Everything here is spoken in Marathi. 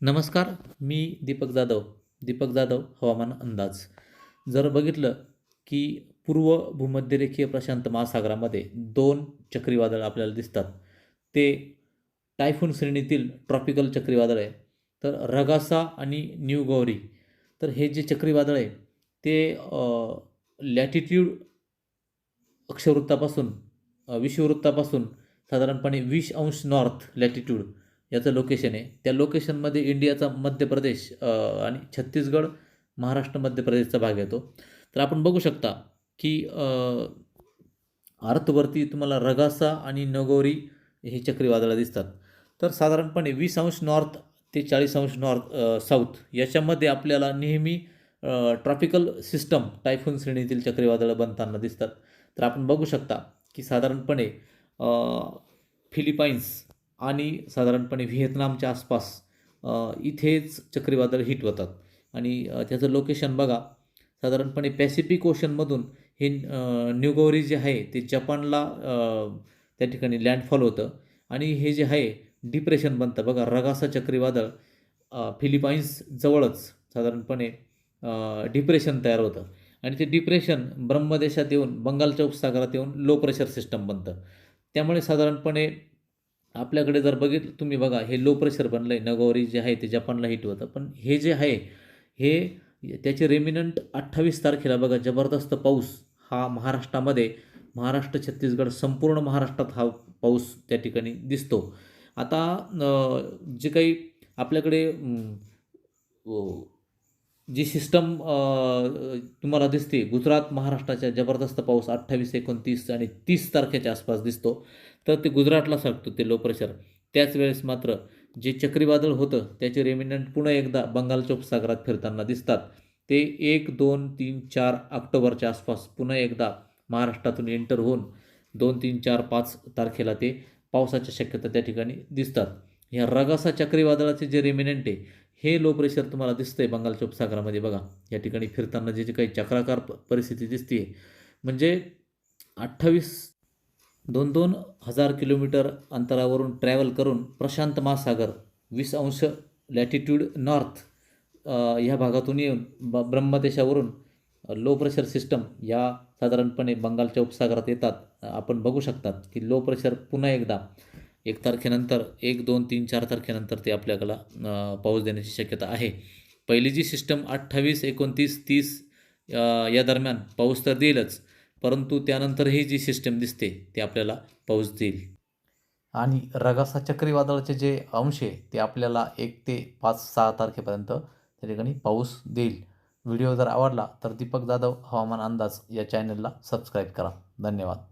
नमस्कार मी दीपक जाधव दीपक जाधव हवामान अंदाज. जर बघितलं की पूर्व भूमध्यरेखीय प्रशांत महासागरामध्ये दोन चक्रीवादळ आपल्याला दिसतात. ते टायफून श्रेणीतील ट्रॉपिकल चक्रीवादळ आहे. तर रगासा आणि न्यू गौरी. तर हे जे चक्रीवादळ आहे ते लॅटिट्यूड अक्षवृत्तापासून विषुववृत्तापासून साधारणपणे वीस अंश नॉर्थ लॅटिट्यूड याचं लोकेशन आहे. त्या लोकेशनमध्ये इंडियाचा मध्य प्रदेश आणि छत्तीसगड महाराष्ट्र मध्य प्रदेशचा भाग येतो तर आपण बघू शकता की अर्थवरती तुम्हाला रगासा आणि नगोरी ही चक्रीवादळं दिसतात. तर साधारणपणे वीस अंश नॉर्थ ते चाळीस अंश नॉर्थ साऊथ याच्यामध्ये आपल्याला नेहमी ट्रॉपिकल सिस्टम टायफून श्रेणीतील चक्रीवादळं बनताना दिसतात. तर आपण बघू शकता की साधारणपणे फिलिपाईन्स आणि साधारणपणे व्हिएतनामच्या आसपास इथेच चक्रीवादळ हिट होतात. आणि त्याचं लोकेशन बघा. साधारणपणे पॅसिफिक ओशनमधून हे न्यूगोरी जे आहे ते जपानला त्या ठिकाणी लँडफॉल होतं. आणि हे जे आहे डिप्रेशन बनतं. बघा रगासा चक्रीवादळ फिलिपाईन्सजवळच फिलिपाईन्स जवळच साधारणपणे डिप्रेशन तयार होतं. आणि ते डिप्रेशन ब्रह्मदेशात येऊन बंगालच्या उपसागरात येऊन लो प्रेशर सिस्टम बनतं. त्यामुळे साधारणपणे आपल्याकडे जर बघितलं तुम्ही बघा हे लो प्रेशर बनलं आहे नगोरी जे आहे ते जपानला हिट होतं. पण हे जे आहे हे त्याचे रेमिनंट अठ्ठावीस तारखेला बघा जबरदस्त पाऊस हा महाराष्ट्रामध्ये महाराष्ट्र छत्तीसगड संपूर्ण महाराष्ट्रात हा पाऊस त्या ठिकाणी दिसतो. आता जे काही आपल्याकडे जी सिस्टम तुम्हाला दिसते गुजरात महाराष्ट्राच्या जबरदस्त पाऊस अठ्ठावीस एकोणतीस आणि तीस तारखेच्या आसपास दिसतो. तर ते गुजरातला सरकतो ते लो प्रेशर त्याच वेळेस मात्र जे चक्रीवादळ होतं त्याचे रेमिनंट पुन्हा एकदा बंगालच्या उपसागरात फिरताना दिसतात. ते एक दोन तीन चार ऑक्टोबरच्या आसपास पुन्हा एकदा महाराष्ट्रातून एंटर होऊन दोन तीन चार पाच तारखेला ते पावसाच्या शक्यता त्या ठिकाणी दिसतात. ह्या रगासा चक्रीवादळाचे जे रेमिनंट आहे हे लो प्रेशर तुम्हाला दिसतंय बंगालच्या उपसागरामध्ये बघा. या ठिकाणी फिरताना जे जे काही चक्राकार परिस्थिती दिसते म्हणजे अठ्ठावीस दोन दोन हजार किलोमीटर अंतरावरून ट्रॅव्हल करून प्रशांत महासागर वीस अंश लॅटिट्यूड नॉर्थ ह्या भागातून येऊन ब ब्रह्मदेशावरून लो प्रेशर सिस्टम या साधारणपणे बंगालच्या उपसागरात येतात. आपण बघू शकतात की लो प्रेशर पुन्हा एकदा एक तारखेनंतर एक दोन तीन चार तारखेनंतर ते आपल्याला पाऊस देण्याची शक्यता आहे. पहिली जी सिस्टम अठ्ठावीस एकोणतीस तीस या दरम्यान पाऊस तर देईलच परंतु त्यानंतरही जी सिस्टम दिसते ते आपल्याला पाऊस देईल. आणि रगासा चक्रीवादळाचे जे अंश आहे ते आपल्याला एक ते पाच सहा तारखेपर्यंत त्या ठिकाणी पाऊस देईल. व्हिडिओ जर आवडला तर दीपक जाधव हवामान अंदाज या चॅनलला सबस्क्राईब करा. धन्यवाद.